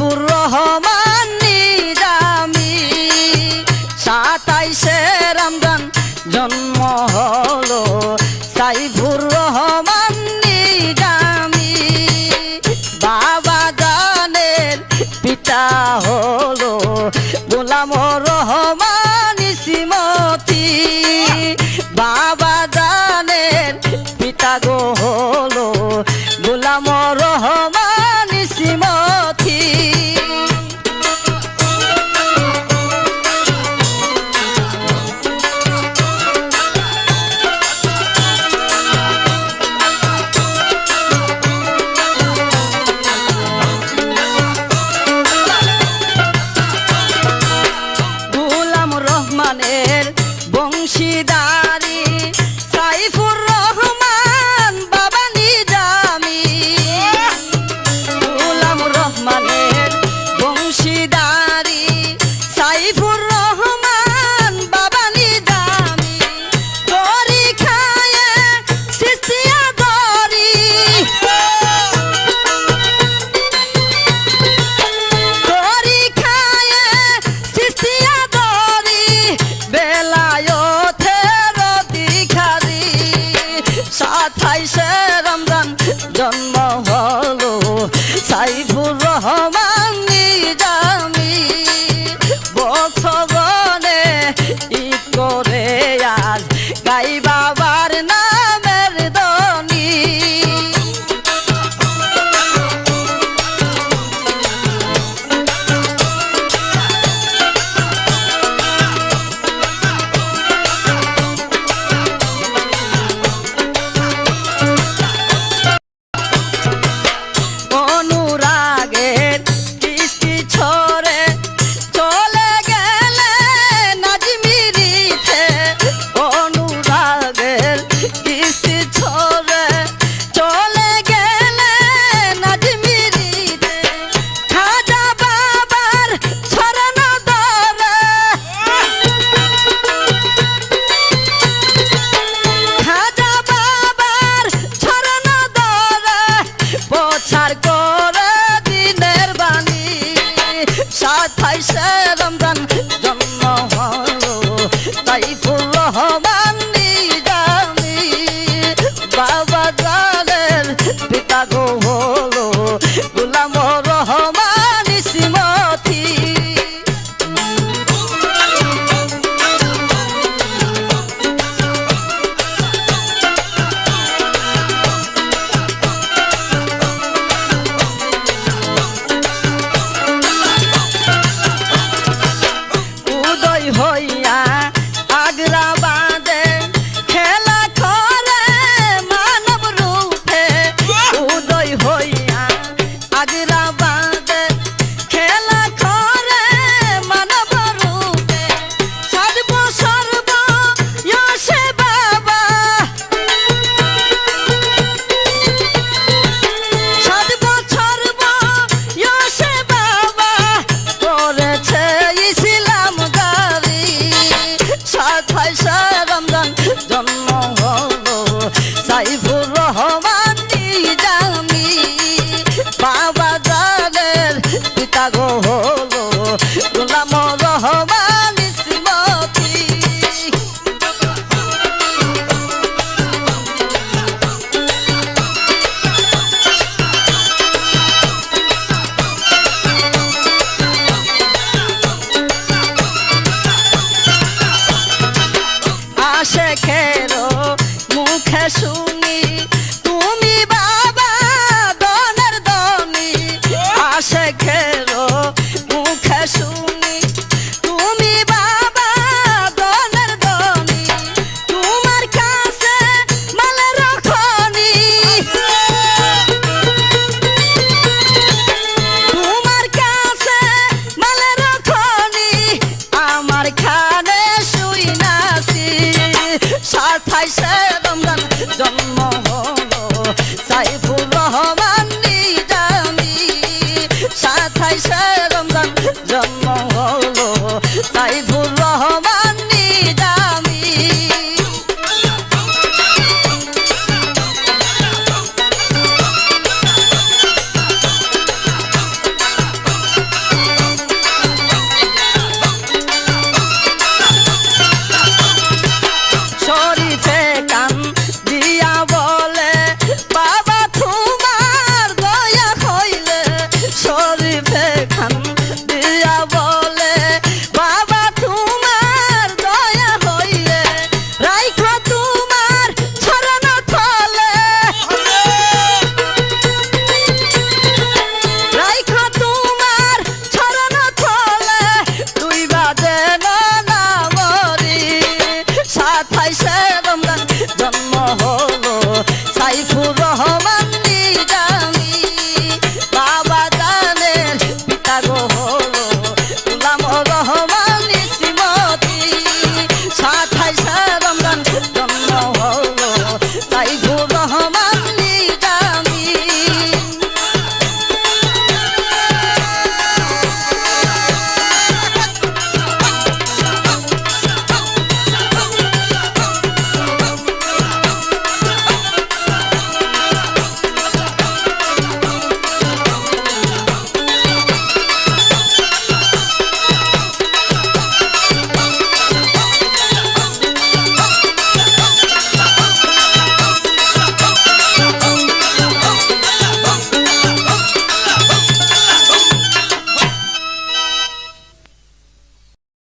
হাবিবুর রহমান হই কোথায় সে রমজান জন্ম হলো। সাইফুর রহমান নিজামি সাতাইশে রমজান জন্ম হলো। সাইফুর রহমান সহমা